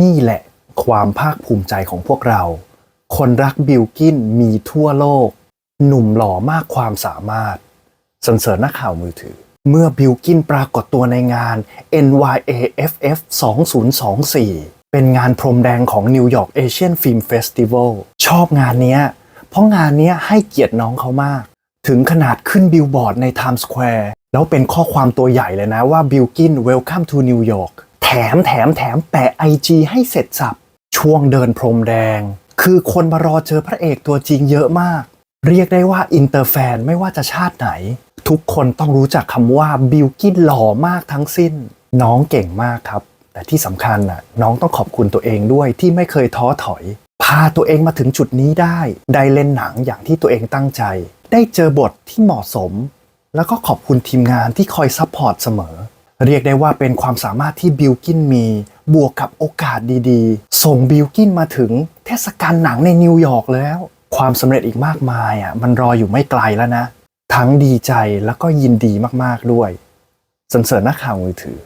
นี่แหละความภาคภูมิใจของพวกเรา คนรักบิลกินมีทั่วโลก หนุ่มหล่อมากความสามารถสรรเสริญนักข่าวมือถือ เมื่อบิลกินปรากฏตัวในงาน NYAFF 2024 เป็นงานพรมแดงของ New York Asian Film Festival ชอบงานเนี้ย เพราะงานเนี้ยให้เกียรติน้องเขามาก ถึงขนาดขึ้นบิลบอร์ดใน Times Square แล้วเป็นข้อความตัวใหญ่เลยนะว่าบิลกิน Welcome to New York แถมแถมแถมแปะ IG ให้เสร็จสับ ช่วงเดินพรมแดง คือคนมารอเจอพระเอกตัวจริงเยอะมาก เรียกได้ว่าอินเตอร์แฟนไม่ว่าจะชาติไหน ทุกคนต้องรู้จักคำว่าบิลกินหล่อมากทั้งสิ้น น้องเก่งมากครับ แต่ที่สำคัญน่ะน้องต้องขอบคุณตัวเองด้วยที่ไม่เคยท้อถอย พาตัวเองมาถึงจุดนี้ได้ ได้เล่นหนังอย่างที่ตัวเองตั้งใจ ได้เจอบทที่เหมาะสม แล้วก็ขอบคุณทีมงานที่คอยซัพพอร์ตเสมอ เรียกได้ว่าเป็นความสามารถที่บิลกินมี บวกกับโอกาสดีๆ ส่งบิลกินมาถึงเทศกาลหนังในนิวยอร์กแล้ว ความสำเร็จอีกมากมายอะมันรออยู่ไม่ไกลแล้วนะ ทั้งดีใจแล้วก็ยินดีมากๆด้วยสรรเสริญนักข่าวมือถือ